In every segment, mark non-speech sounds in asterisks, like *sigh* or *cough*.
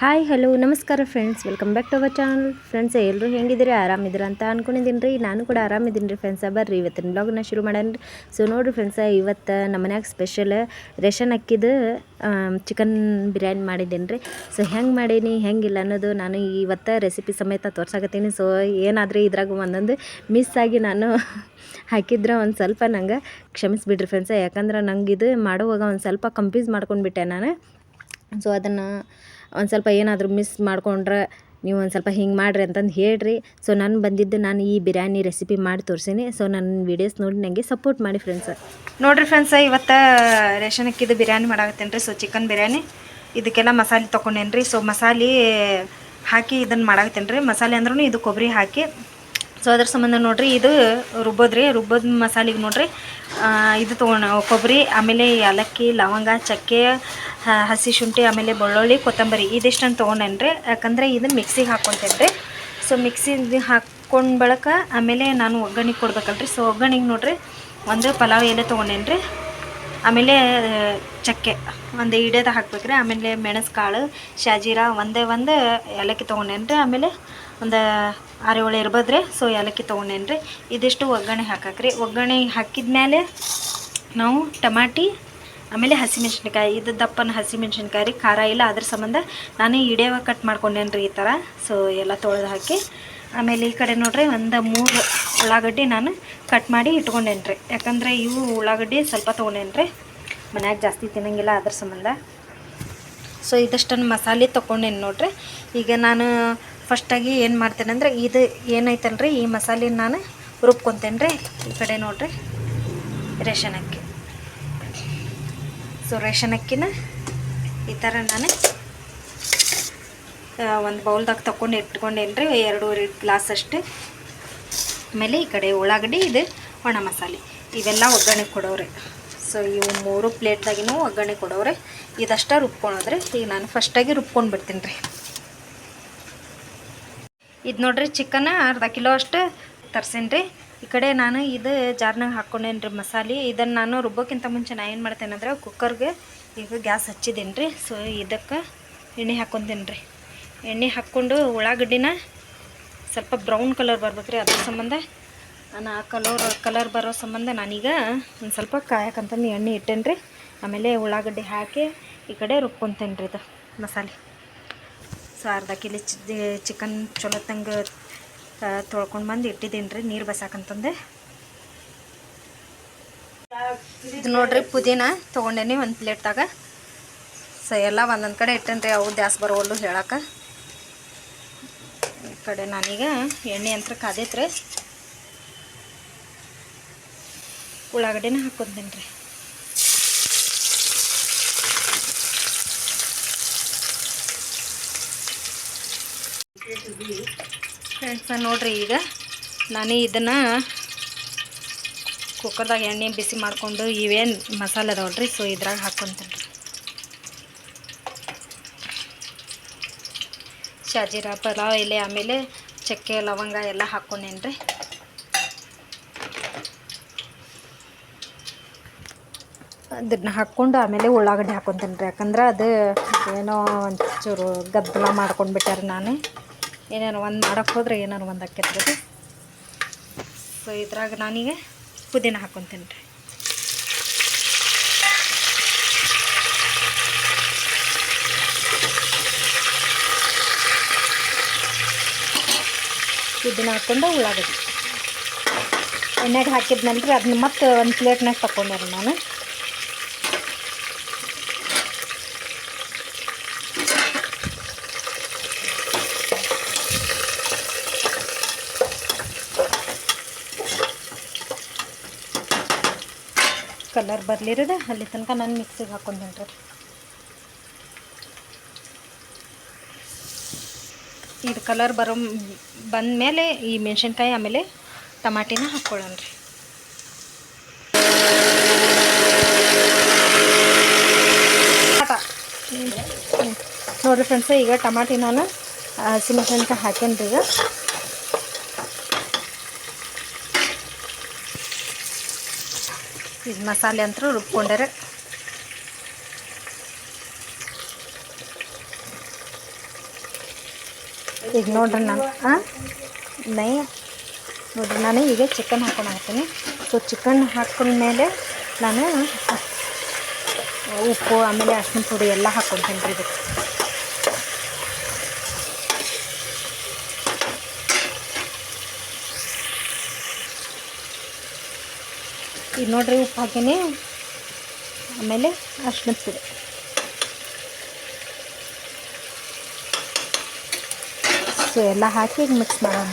Hi, hello, ನಮಸ್ಕಾರ friends welcome back to our channel friends ಎಲ್ಲರೂ ಹೆಂಗಿದ್ದೀರಿ? ಆರಾಮಿದ್ದೀರ ಅಂತ ಅನ್ಕೊಂಡಿದ್ದೀನಿ ರೀ ನಾನು ಕೂಡ ಆರಾಮಿದ್ದೀನಿ ರೀ ಫ್ರೆಂಡ್ಸ ಬರ್ರಿ, ಇವತ್ತಿನ ಬ್ಲಾಗ್ನ ಶುರು ಮಾಡೋಣ. ರೀ ಸೊ ನೋಡಿರಿ ಫ್ರೆಂಡ್ಸ ಇವತ್ತು ನಮ್ಮ ಮನ್ಯಾಗ ಸ್ಪೆಷಲ್ ರೇಷನ್ ಅಕ್ಕಿದು ಚಿಕನ್ ಬಿರಿಯಾನಿ ಮಾಡಿದ್ದೀನಿ ರೀ ಸೊ ಹೆಂಗೆ ಮಾಡೀನಿ, ಹೆಂಗಿಲ್ಲ ಅನ್ನೋದು ನಾನು ಇವತ್ತು ರೆಸಿಪಿ ಸಮೇತ ತೋರ್ಸಾಕತ್ತೀನಿ. ಸೊ ಏನಾದರೂ ಇದ್ರಾಗ ಒಂದೊಂದು ಮಿಸ್ ಆಗಿ ನಾನು *laughs* ಹಾಕಿದ್ರೆ ಒಂದು ಸ್ವಲ್ಪ ನಂಗೆ ಕ್ಷಮಿಸಿಬಿಡ್ರಿ ಫ್ರೆಂಡ್ಸ ಯಾಕಂದ್ರೆ ನಂಗೆ ಇದು ಮಾಡುವಾಗ ಒಂದು ಸ್ವಲ್ಪ ಕಂಫ್ಯೂಸ್ ಮಾಡ್ಕೊಂಡ್ಬಿಟ್ಟೆ ನಾನು. ಸೊ ಅದನ್ನು ಒಂದು ಸ್ವಲ್ಪ ಏನಾದರೂ ಮಿಸ್ ಮಾಡ್ಕೊಂಡ್ರೆ ನೀವು ಒಂದು ಸ್ವಲ್ಪ ಹಿಂಗೆ ಮಾಡಿರಿ ಅಂತಂದು ಹೇಳ್ರಿ. ಸೊ ನಾನು ಬಂದಿದ್ದು ನಾನು ಈ ಬಿರಿಯಾನಿ ರೆಸಿಪಿ ಮಾಡಿ ತೋರಿಸೀನಿ. ಸೊ ನನ್ನ ವೀಡಿಯೋಸ್ ನೋಡಿ ನನಗೆ ಸಪೋರ್ಟ್ ಮಾಡಿ ಫ್ರೆಂಡ್ಸ್ ನೋಡಿರಿ ಫ್ರೆಂಡ್ಸ ಇವತ್ತು ರೇಷನ್ ಅಕ್ಕಿದು ಬಿರಿಯಾನಿ ಮಾಡಾಕತ್ತೇನೆ ರೀ ಸೊ ಚಿಕನ್ ಬಿರಿಯಾನಿ. ಇದಕ್ಕೆಲ್ಲ ಮಸಾಲೆ ತೊಗೊಂಡೇನು ರೀ ಸೊ ಮಸಾಲೆ ಹಾಕಿ ಇದನ್ನು ಮಾಡಾಕತ್ತೇನೆ ರೀ ಮಸಾಲೆ ಅಂದ್ರೂ ಇದು ಕೊಬ್ಬರಿ ಹಾಕಿ ಸೊ, ಅದ್ರ ಸಂಬಂಧ ನೋಡ್ರಿ, ಇದು ರುಬ್ಬೋದ್ರಿ ರುಬ್ಬೋದ್ ಮಸಾಲೆಗೆ ನೋಡ್ರಿ. ಇದು ತೊಗೊಂಡ, ಕೊಬ್ಬರಿ, ಆಮೇಲೆ ಏಲಕ್ಕಿ, ಲವಂಗ, ಚಕ್ಕೆ ಹಸಿ ಶುಂಠಿ, ಆಮೇಲೆ ಬೆಳ್ಳುಳ್ಳಿ, ಕೊತ್ತಂಬರಿ ಇದಿಷ್ಟನ್ನು ತೊಗೊಂಡೇನು ರೀ ಯಾಕಂದರೆ ಇದನ್ನು ಮಿಕ್ಸಿಗೆ ಹಾಕ್ಕೊತೇನೆ ರೀ ಸೊ, ಮಿಕ್ಸಿಗೆ ಹಾಕ್ಕೊಂಡು ಬಳಕ ಆಮೇಲೆ ನಾನು ಒಗ್ಗರಣೆಗೆ ಕೊಡ್ಬೇಕಲ್ರಿ. ಸೊ, ಒಗ್ಗರಣೆಗೆ ನೋಡ್ರಿ, ಒಂದು ಪಲಾವ್ ಎಲೆ ತೊಗೊಂಡೇನು ರೀ ಆಮೇಲೆ, ಚಕ್ಕೆ, ಒಂದು ಇಡೇದ ಹಾಕ್ಬೇಕ್ರಿ. ಆಮೇಲೆ ಮೆಣಸು ಕಾಳು ಶಾಜೀರ, ಒಂದೇ ಒಂದು ಏಲಕ್ಕಿ ತೊಗೊಂಡೇನು ರೀ ಆಮೇಲೆ ಒಂದು ಆರು ಏಳು ಇರ್ಬೋದ್ರಿ? ಸೊ ಏಲಕ್ಕಿ ತೊಗೊಂಡೇನ್ರಿ? ಇದಿಷ್ಟು ಒಗ್ಗರಣೆ ಹಾಕಾಕ್ರಿ. ಒಗ್ಗರಣೆ ಹಾಕಿದ್ಮೇಲೆ ನಾವು ಟಮಾಟಿ, ಆಮೇಲೆ ಹಸಿಮೆಣ್ಸಿನ್ಕಾಯಿ, ಇದು ದಪ್ಪನ ಹಸಿಮೆಣ್ಸಿನ್ಕಾಯಿ ರೀ ಖಾರ ಇಲ್ಲ ಅದ್ರ ಸಂಬಂಧ ನಾನು ಇಡೇವ ಕಟ್ ಮಾಡ್ಕೊಂಡೇನಿ ರೀ ಈ ಥರ ಸೊ ಎಲ್ಲ ತೊಳೆದು ಹಾಕಿ, ಆಮೇಲೆ ಈ ಕಡೆ ನೋಡ್ರಿ ಒಂದು ಮೂರು ಉಳ್ಳಾಗಡ್ಡಿ ನಾನು ಕಟ್ ಮಾಡಿ ಇಟ್ಕೊಂಡೇನಿ ರೀ ಯಾಕಂದರೆ ಇವು ಉಳ್ಳಾಗಡ್ಡಿ ಸ್ವಲ್ಪ ತೊಗೊಂಡೇನು ರೀ ಮನ್ಯಾಗ ಜಾಸ್ತಿ ತಿನ್ನಂಗಿಲ್ಲ ಅದ್ರ ಸಂಬಂಧ. ಸೊ ಇದಷ್ಟನ್ನು ಮಸಾಲೆ ತೊಗೊಂಡೇನು ನೋಡ್ರಿ. ಈಗ ನಾನು ಫಸ್ಟಾಗಿ ಏನು ಮಾಡ್ತೇನೆ ಅಂದರೆ ಇದು ಏನೈತಲ್ರಿ, ಈ ಮಸಾಲೆ ನಾನು ರುಬ್ಕೊತೇನೆ ರೀ ಈ ಕಡೆ ನೋಡ್ರಿ ರೇಷನ್ ಅಕ್ಕಿ ಸೊ ರೇಷನ್ ಅಕ್ಕಿನ ಈ ಥರ ನಾನು ಒಂದು ಬೌಲ್ದಾಗ ತಗೊಂಡು ಇಟ್ಕೊಂಡೇನು ರೀ ಎರಡೂವರೆ ಗ್ಲಾಸ್ ಅಷ್ಟು. ಆಮೇಲೆ ಈ ಕಡೆ ಉಳ್ಳಾಗಡ್ಡಿ, ಇದು ಒಣ ಮಸಾಲೆ. ಇವೆಲ್ಲ ಒಗ್ಗರಣೆ ಕೊಡೋರೆ ಸೊ ಇವು ಮೂರು ಪ್ಲೇಟ್ದಾಗಿನೂ ಒಗ್ಗರಣೆ ಕೊಡೋರೆ ಇದಷ್ಟೇ ರುಬ್ಕೊಳೋದ್ರಿ, ಈಗ ನಾನು ಫಸ್ಟಾಗಿ ರುಬ್ಕೊಂಡು ಬಿಡ್ತೀನಿ ರೀ ಇದು ನೋಡ್ರಿ ಚಿಕನ್ ಅರ್ಧ ಕಿಲೋ ಅಷ್ಟು ತರ್ಸೇನಿ ರೀ ಈ ಕಡೆ ನಾನು ಇದು ಜಾರ್ನಾಗ ಹಾಕ್ಕೊಂಡೇನಿ ರೀ ಮಸಾಲೆ. ಇದನ್ನು ನಾನು ರುಬ್ಬೋಕ್ಕಿಂತ ಮುಂಚೆ ನಾನು ಏನು ಮಾಡ್ತೇನೆ ಅಂದ್ರೆ ಕುಕ್ಕರ್ಗೆ ಈಗ ಗ್ಯಾಸ್ ಹಚ್ಚಿದ್ದೀನಿ ರೀ ಸೊ ಇದಕ್ಕೆ ಎಣ್ಣೆ ಹಾಕ್ಕೊತೀನಿ ರೀ ಎಣ್ಣೆ ಹಾಕ್ಕೊಂಡು ಉಳ್ಳಾಗಡ್ಡಿನ ಸ್ವಲ್ಪ ಬ್ರೌನ್ ಕಲರ್ ಬರ್ಬೇಕು ರೀ ಅದ್ರ ಸಂಬಂಧ. ನಾನು ಆ ಕಲರ್ ಕಲರ್ ಬರೋ ಸಂಬಂಧ ನಾನೀಗ ಒಂದು ಸ್ವಲ್ಪ ಕಾಯಕ್ಕಂತಂದು ಎಣ್ಣೆ ಇಟ್ಟೇನಿ ರೀ ಆಮೇಲೆ ಉಳ್ಳಾಗಡ್ಡಿ ಹಾಕಿ ಈ ಕಡೆ ರುಬ್ಕೊತೇನೆ ರೀ ಇದು ಮಸಾಲೆ. ಸೊ ಅರ್ಧ ಕಿಲೋ ಚಿಕನ್ ಚಲೋ ತಂಗ ತೊಳ್ಕೊಂಡು ಬಂದು ಇಟ್ಟಿದ್ದೀನಿ ರೀ ನೀರು ಬಸಾಕಂತಂದೆ ಇದು ನೋಡ್ರಿ ಪುದೀನ ತೊಗೊಂಡೇನಿ ಒಂದು ಪ್ಲೇಟ್ದಾಗ. ಸೊ ಎಲ್ಲ ಒಂದೊಂದು ಕಡೆ ಇಟ್ಟೇನಿ ಅವು ದ್ಯಾಸ್ ಬರೋಲ್ಲು ಹೇಳಕ್ಕೆ ಈ ಕಡೆ ನಾನೀಗ ಎಣ್ಣೆ ಅಂತ ಕಾದೈತ್ರಿ. ಉಳ್ಳಾಗಡ್ಡಿನ ಹಾಕೊಂತೀನಿ ರೀ ಫ್ರೆಂಡ್ಸ್ ನೋಡ್ರಿ ಈಗ ನಾನು ಇದನ್ನು ಕುಕ್ಕರ್ದಾಗ ಎಣ್ಣೆ ಬಿಸಿ ಮಾಡಿಕೊಂಡು ಇವೇನು ಮಸಾಲೆ ಅದಾವಲ್ರಿ ಸೊ ಇದ್ರಾಗ ಹಾಕ್ಕೊಂತೀನಿ ಶಾಜೀರ, ಪಲಾವ್ ಎಲೆ, ಆಮೇಲೆ ಚಕ್ಕೆ, ಲವಂಗ ಎಲ್ಲ ಹಾಕ್ಕೊಂಡೇನಿ ರೀ. ಅದನ್ನ ಹಾಕ್ಕೊಂಡು ಆಮೇಲೆ ಉಳ್ಳಾಗಡ್ಡಿ ಹಾಕ್ಕೊತೀನಿ ರೀ, ಯಾಕಂದ್ರೆ ಅದು ಏನೋ ಒಂಚೂರು ಗದ್ದಲ ಮಾಡ್ಕೊಂಡು ಬಿಟ್ಟಾರೆ ನಾನು. ಏನಾರು ಒಂದು ಮಾಡೋಕ್ಕೆ ಹೋದ್ರೆ ಏನಾರು ಒಂದು ಹಾಕಿರ್ಬೋದು ಸೊ ಇದ್ರಾಗ ನಾನೀಗ ಪುದೀನ ಹಾಕ್ಕೊತೀನಿ ರೀ. ಪುದೀನ ಹಾಕ್ಕೊಂಡು ಉಳ್ಳಾಗಡ್ಡಿ. ಎಣ್ಣೆಗೆ ಹಾಕಿದ್ನಲ್ರಿ ಅದನ್ನ ಮತ್ತೆ ಒಂದು ಪ್ಲೇಟ್ನಾಗ ತಗೊಂಡೆ ನಾನು. ಕಲರ್ ಬರಲಿರೋದು ಅಲ್ಲಿ ತನಕ ನಾನು ಮಿಕ್ಸಿಗೆ ಹಾಕ್ಕೊಂತೀನಿ ರೀ. ಇದು ಕಲರ್ ಬರೋ ಬಂದಮೇಲೆ ಈ ಮೆಣಸಿನ್ಕಾಯಿ ಆಮೇಲೆ ಟಮಾಟಿನ ಹಾಕ್ಕೊಳ್ಳೋಣ ರೀ. ನೋಡಿರಿ ಫ್ರೆಂಡ್ಸ್, ಈಗ ಟಮಾಟಿ ನಾನು ಹಸಿಮೆಣಸಿನ್ಕಾಯಿ ರೀ ಈಗ. ಇದು ಮಸಾಲೆ ಅಂತೂ ರುಬ್ಕೊಂಡರೆ ಈಗ ನೋಡ್ರಿ ನಾನು ಹಾಂ ನೈ, ನೋಡ್ರಿ, ನಾನು ಈಗ ಚಿಕನ್ ಹಾಕೊಂಡು ಹಾಕ್ತೀನಿ. ಸೊ ಚಿಕನ್ ಹಾಕೊಂಡ್ಮೇಲೆ ನಾನು ಉಪ್ಪು, ಆಮೇಲೆ ಅರ್ಶಿನ ಪುಡಿ ಎಲ್ಲ ಹಾಕೊಂತೀನಿ ರೀ ಇದಕ್ಕೆ. ಈಗ ನೋಡ್ರಿ ಉಪ್ಪು ಹಾಕಿನಿ ಆಮೇಲೆ ಅರ್ಶಿನದ ಪುಡಿ. ಸೊ ಎಲ್ಲ ಹಾಕಿ ಈಗ ಮಿಕ್ಸ್ ಮಾಡೋಣ.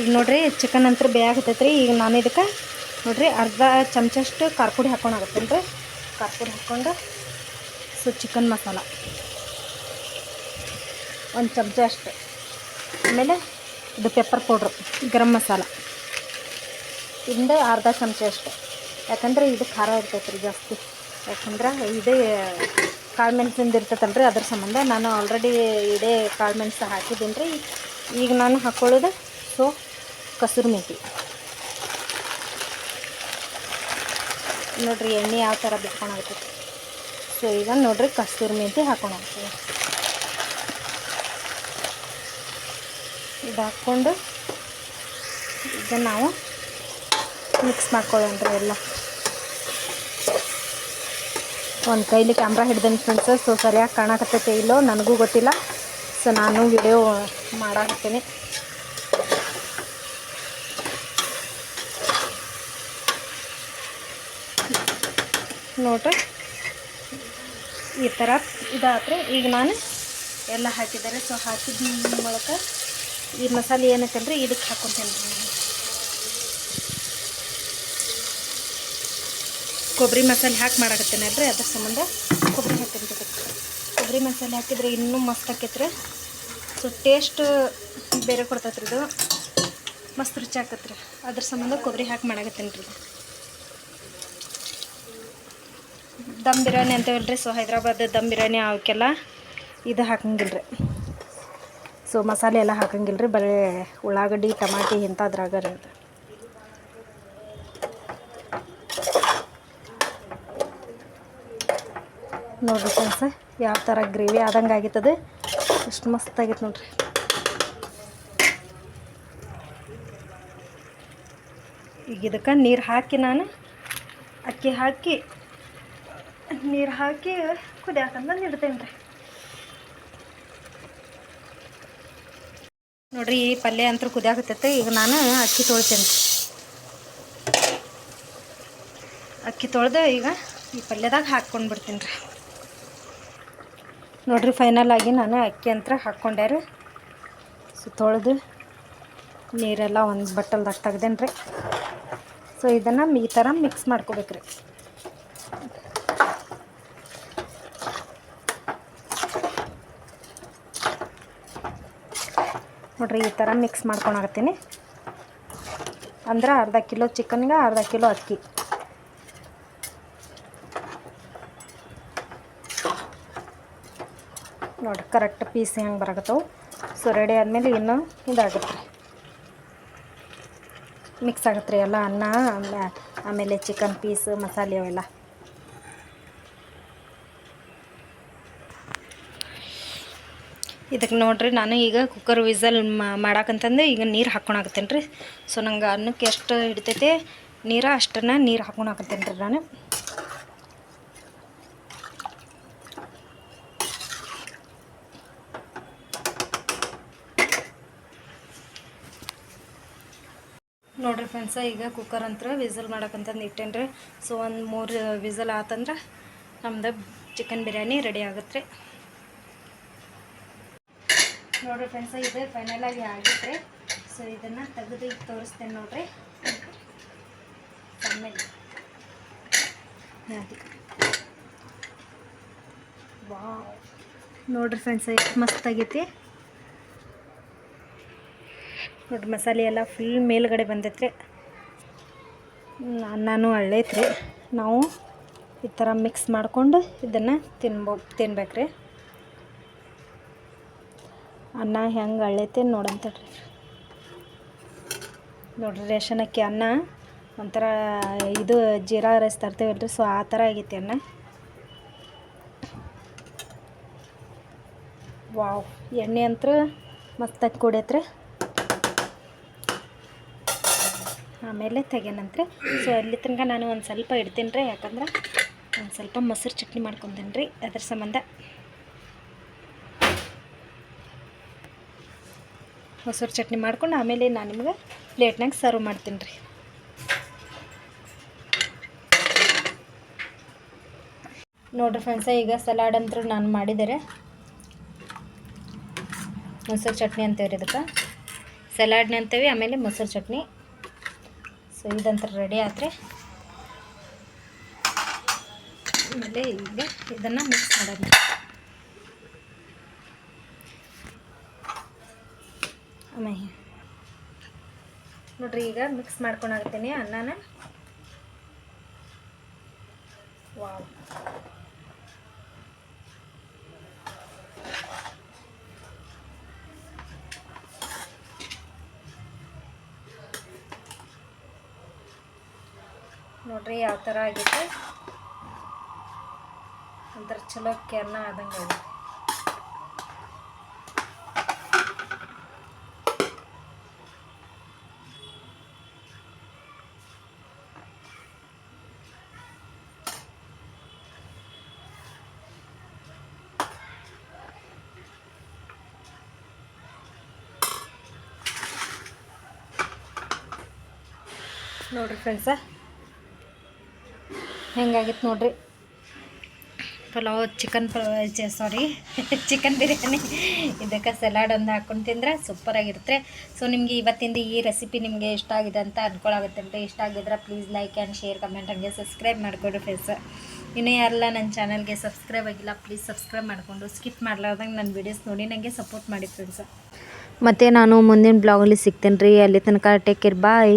ಈಗ ನೋಡ್ರಿ ಚಿಕನ್ ಅಂತ ಬೇಯಾಗತ್ತೈತೆ ಈಗ ನಾನು ಇದಕ್ಕೆ ನೋಡ್ರಿ ಅರ್ಧ ಚಮಚಷ್ಟು ಖಾರ ಪುಡಿ ರೀ ಖಾರ ಪುಡಿ ಹಾಕ್ಕೊಂಡು ಸೊ ಚಿಕನ್ ಮಸಾಲ. ಒಂದು ಚಮಚ ಅಷ್ಟು. ಆಮೇಲೆ ಇದು ಪೆಪ್ಪರ್ ಪೌಡ್ರು ಗರಂ ಮಸಾಲ. ಇಂದ ಅರ್ಧ ಚಮಚ ಅಷ್ಟು. ಯಾಕಂದರೆ ಇದು ಖಾರ ಇರ್ತೈತೆ ರೀ ಜಾಸ್ತಿ. ಯಾಕಂದ್ರೆ ಇದೇ ಕಾಳು ಮೆಣಸಿಂದ ಇರ್ತೈತಲ್ಲ ರೀ ಅದ್ರ ಸಂಬಂಧ ನಾನು ಆಲ್ರೆಡಿ ಇದೇ ಕಾಳು ಮೆಣಸು ಹಾಕಿದ್ದೀನಿ ರೀ ಈಗ ನಾನು ಹಾಕ್ಕೊಳ್ಳೋದು ಸೊ ಕಸೂರು ಮೆಂತಿ. ನೋಡಿರಿ ಎಣ್ಣೆ ಯಾವ ಥರ ಬಿಟ್ಕೊಂಡಾಗ್ತೈತಿ ಸೊ ಈಗ ನೋಡಿರಿ ಕಸ್ತೂರಿ ಮೆಂತೆ ಹಾಕ್ಕೊಂಡಾಗ್ತದೆ ಇದು ಹಾಕ್ಕೊಂಡು ಈಗ ನಾವು ಮಿಕ್ಸ್ ಮಾಡ್ಕೊಳ್ಳೋಣ ಎಲ್ಲ. ಒಂದು ಕೈಲಿ ಕ್ಯಾಮ್ರಾ ಹಿಡ್ದೇನೆ ಫ್ರೆಂಡ್ಸ್ ಸೊ ಸರಿಯಾಗಿ ಕಾಣಕತ್ತೈತೆ ಇಲ್ಲೋ ನನಗೂ ಗೊತ್ತಿಲ್ಲ. ಸೊ ನಾನು ವಿಡಿಯೋ ಮಾಡಾಕತ್ತೀನಿ. ನೋಡ್ರಿ, ಈ ಥರ ಇದಾದರೆ ಈಗ ನಾನು ಎಲ್ಲ ಹಾಕಿದ್ದಾರೆ. ಸೊ ಹಾಕಿದ ಮೂಲಕ ಈ ಮಸಾಲೆ ಏನಕ್ಕಂದ್ರೆ ಇದಕ್ಕೆ ಹಾಕ್ಕೊತೇನೆ ರೀ ಕೊಬ್ಬರಿ ಮಸಾಲೆ ಹಾಕಿ ಮಾಡಾಕತ್ತೇನಲ್ರಿ? ಅದ್ರ ಸಂಬಂಧ ಕೊಬ್ಬರಿ ಇದಕ್ಕೆ ಕೊಬ್ಬರಿ ಮಸಾಲೆ ಹಾಕಿದ್ರೆ ಇನ್ನೂ ಮಸ್ತ್ ಹಾಕೈತ್ರಿ ಸೊ ಟೇಸ್ಟ್ ಬೇರೆ ಕೊಡ್ತೈತ್ರಿ ಇದು. ಮಸ್ತ್ ರುಚಿ ಹಾಕತ್ರಿ ಅದ್ರ ಸಂಬಂಧ ಕೊಬ್ಬರಿ ಹಾಕಿ ಮಾಡಾಕತ್ತೇನೆ ರೀ ದಮ್ ಬಿರಿಯಾನಿ ಅಂತೇವಲ್ರಿ ಸೊ ಹೈದ್ರಾಬಾದ್ ದಮ್ ಬಿರಿಯಾನಿ ಅವಕ್ಕೆಲ್ಲ ಇದು ಹಾಕಂಗಿಲ್ಲ ರೀ ಸೊ ಮಸಾಲೆ ಎಲ್ಲ ಹಾಕಂಗಿಲ್ಲ ರೀ ಬರೀ ಉಳ್ಳಾಗಡ್ಡಿ, ಟಮಾಟಿ ಇಂಥದ್ರಾಗ ರೀ ಅದು. ನೋಡ್ರಿ ಫ್ರೆಂಡ್ಸ ಯಾವ ಥರ ಗ್ರೇವಿ ಆದಂಗೆ ಆಗಿತ್ತದು, ಎಷ್ಟು ಮಸ್ತ್ ಆಗೈತೆ ನೋಡ್ರಿ. ಈಗ ಇದಕ್ಕೆ ನೀರು ಹಾಕಿ ನಾನು, ಅಕ್ಕಿ ಹಾಕಿ, ನೀರು ಹಾಕಿ ಕುದಿಯಾಕಂದ್ರೆ ಇಡ್ತೇನೆ ರೀ ನೋಡ್ರಿ, ಈ ಪಲ್ಯ ಅಂತೂ ಕುದಿಯಾಕತ್ತೈತೆ. ಈಗ ನಾನು ಅಕ್ಕಿ ತೊಳ್ತೇನೆ. ಅಕ್ಕಿ ತೊಳೆದು ಈಗ ಈ ಪಲ್ಯದಾಗ ಹಾಕ್ಕೊಂಡು ಬಿಡ್ತೀನಿ ರೀ. ನೋಡ್ರಿ ಫೈನಲ್ ಆಗಿ ನಾನು ಅಕ್ಕಿ ಅಂತ ಹಾಕ್ಕೊಂಡೆ ಸೊ, ತೊಳೆದು ನೀರೆಲ್ಲ ಒಂದು ಬಟ್ಟಲ್ದಾಗ ತೆಗ್ದೇನೆ ರೀ. ಸೊ, ಇದನ್ನು ಈ ಥರ ಮಿಕ್ಸ್ ಮಾಡ್ಕೋಬೇಕು ನೋಡ್ರಿ ಈ ಥರ ಮಿಕ್ಸ್ ಮಾಡ್ಕೊಳಕತ್ತೀನಿ. ಅಂದ್ರೆ ಅರ್ಧ ಕಿಲೋ ಚಿಕನ್ಗೆ ಅರ್ಧ ಕಿಲೋ ಅಕ್ಕಿ. ನೋಡಿ ಕರೆಕ್ಟ್ ಪೀಸ್ ಹೆಂಗೆ ಬರಾಕತ್ತವು. ಸೊ ರೆಡಿ ಆದಮೇಲೆ ಇನ್ನೂ ಇದಾಗುತ್ತೆ ಮಿಕ್ಸ್ ಆಗುತ್ತೆ ರೀ ಎಲ್ಲ ಅನ್ನ ಆಮೇಲೆ ಚಿಕನ್ ಪೀಸ್ ಮಸಾಲೆ ಅವೆಲ್ಲ. ಇದಕ್ಕೆ ನೋಡಿರಿ, ನಾನು ಈಗ ಕುಕ್ಕರ್ ವಿಸಲ್ ಮಾಡಾಕಂತಂದು ಈಗ ನೀರು ಹಾಕ್ಕೊಳಕತ್ತೇನೆ ರೀ ಸೊ ನಂಗೆ ಅನ್ನಕ್ಕೆ ಎಷ್ಟು ಹಿಡಿತೈತೆ ನೀರ, ಅಷ್ಟನ್ನು ನೀರು ಹಾಕ್ಕೊಳಕತ್ತೇನೆ ರೀ ನಾನು. ನೋಡ್ರಿ ಫ್ರೆಂಡ್ಸ ಈಗ ಕುಕ್ಕರ್ ಅಂತ ವಿಸಲ್ ಮಾಡಕ್ಕಂತಂದು ಇಟ್ಟೇನೆ ರೀ ಸೊ ಒಂದು ಮೂರು ವಿಸಲ್ ಆತಂದ್ರೆ ನಮ್ದು ಚಿಕನ್ ಬಿರಿಯಾನಿ ರೆಡಿ ಆಗುತ್ತೆ ನೋಡ್ರಿ ಫ್ರೆಂಡ್ಸ ಇದು ಫೈನಲ್ ಆಗಿ ಆಗಿತ್ತು ಸೊ ಇದನ್ನು ತೆಗೆದು ಈಗ ತೋರಿಸ್ತೇನೆ ನೋಡ್ರಿ. ಆಮೇಲೆ ವಾ ನೋಡ್ರಿ ಫ್ರೆಂಡ್ಸ್ ಎಷ್ಟು ಮಸ್ತ್ ಆಗೈತಿ. ನೋಡ್ರಿ ಮಸಾಲೆ ಎಲ್ಲ ಫುಲ್ ಮೇಲ್ಗಡೆ ಬಂದೈತ್ರಿ. ಅನ್ನನೂ ಹಳ್ಳೈತ್ರಿ ನಾವು ಈ ಥರ ಮಿಕ್ಸ್ ಮಾಡಿಕೊಂಡು ಇದನ್ನು ತಿನ್ಬೇಕು ತಿನ್ಬೇಕ್ರಿ. ಅನ್ನ ಹೆಂಗೆ ಅಳ್ಳೈತೆ ನೋಡಂತಡ್ರಿ ನೋಡ್ರಿ ರೇಷನ್ ಅಕ್ಕಿ ಅನ್ನ, ಒಂಥರ ಇದು ಜೀರಾ ರೈಸ್ ತರ್ತೇವಲ್ರಿ, ಸೊ ಆ ಥರ ಆಗೈತಿ ಅನ್ನ. ವಾವ್, ಎಣ್ಣೆ ಅಂತೂ ಮಸ್ತಾಗಿ ಕುಡಿಯತ್ರಿ. ಆಮೇಲೆ ತೆಗೆನಂತ್ರಿ ಸೊ ಅಲ್ಲಿ ತನಕ ನಾನು ಒಂದು ಸ್ವಲ್ಪ ಇಡ್ತೀನಿ ರೀ ಯಾಕಂದ್ರೆ ಒಂದು ಸ್ವಲ್ಪ ಮೊಸರು ಚಟ್ನಿ ಮಾಡ್ಕೊತೀನಿ ರೀ ಅದ್ರ ಸಂಬಂಧ. ಮೊಸರು ಚಟ್ನಿ ಮಾಡ್ಕೊಂಡು ಆಮೇಲೆ ನಾನು ನಿಮ್ಗೆ ಪ್ಲೇಟ್ನಾಗ ಸರ್ವ್ ಮಾಡ್ತೀನಿ ರೀ. ನೋಡಿರಿ ಫ್ರೆಂಡ್ಸ ಈಗ ಸಲಾಡ್ ಅಂತೂ ನಾನು ಮಾಡಿದರೆ. ಮೊಸರು ಚಟ್ನಿ ಅಂತೇವ್ರಿ ಇದಕ್ಕೆ. ಸಲಾಡ್ನ ಅಂತೇವಿ, ಆಮೇಲೆ ಮೊಸರು ಚಟ್ನಿ. ಸೊ ಇದಂತರ ರೆಡಿ ಆದರೆ ಆಮೇಲೆ ಈಗ ಇದನ್ನು ಮಿಕ್ಸ್ ಮಾಡೋಣ ಆಮೇಲೆ ನೋಡ್ರಿ, ಈಗ ಮಿಕ್ಸ್ ಮಾಡ್ಕೊಂಡಾಗ್ತೀನಿ ಅನ್ನನ. ವಾವ್. ನೋಡ್ರಿ ಯಾವ ಥರ ಆಗೈತೆ ಒಂಥರ ಚಲೋ ಅನ್ನ ಆದಂಗೆ ಆಗೈತೆ ನೋಡ್ರಿ ಫ್ರೆಂಡ್ಸ ಹೆಂಗಾಗಿತ್ತು ನೋಡ್ರಿ? Pulao chicken pulao sorry chicken *laughs* biryani. ಇದಕ್ಕೆ ಸಲಾಡ್ ಒಂದು ಹಾಕೊಂಡು ತಿಂದರೆ ಸೂಪರಾಗಿರುತ್ತೆ ಸೊ ನಿಮಗೆ ಇವತ್ತಿಂದ ಈ ರೆಸಿಪಿ ನಿಮಗೆ ಇಷ್ಟ ಆಗಿದೆ ಅಂತ ಅನ್ಕೊಳಾಗುತ್ತೆ ಇಷ್ಟ ಆಗಿದ್ರೆ please like and share comment ಹಂಗೆ ಸಬ್ಸ್ಕ್ರೈಬ್ ಮಾಡಿಕೊಡ್ರಿ ಫ್ರೆಂಡ್ಸ್ ಇನ್ನೂ ಯಾರೆಲ್ಲ ನನ್ನ ಚಾನಲ್ಗೆ ಸಬ್ಸ್ಕ್ರೈಬ್ ಆಗಿಲ್ಲ ಪ್ಲೀಸ್ ಸಬ್ಸ್ಕ್ರೈಬ್ ಮಾಡಿಕೊಂಡು ಸ್ಕಿಪ್ ಮಾಡಲಾರ್ದಂಗೆ ನನ್ನ ವೀಡಿಯೋಸ್ ನೋಡಿ ನನಗೆ ಸಪೋರ್ಟ್ ಮಾಡಿ ಫ್ರೆಂಡ್ಸ್ ಮತ್ತು ನಾನು ಮುಂದಿನ ಬ್ಲಾಗಲ್ಲಿ ಸಿಗ್ತೇನೆ ರೀ ಅಲ್ಲಿ ತನಕ ಟೇಕ್ ಕೇರ್ ಬಾಯ್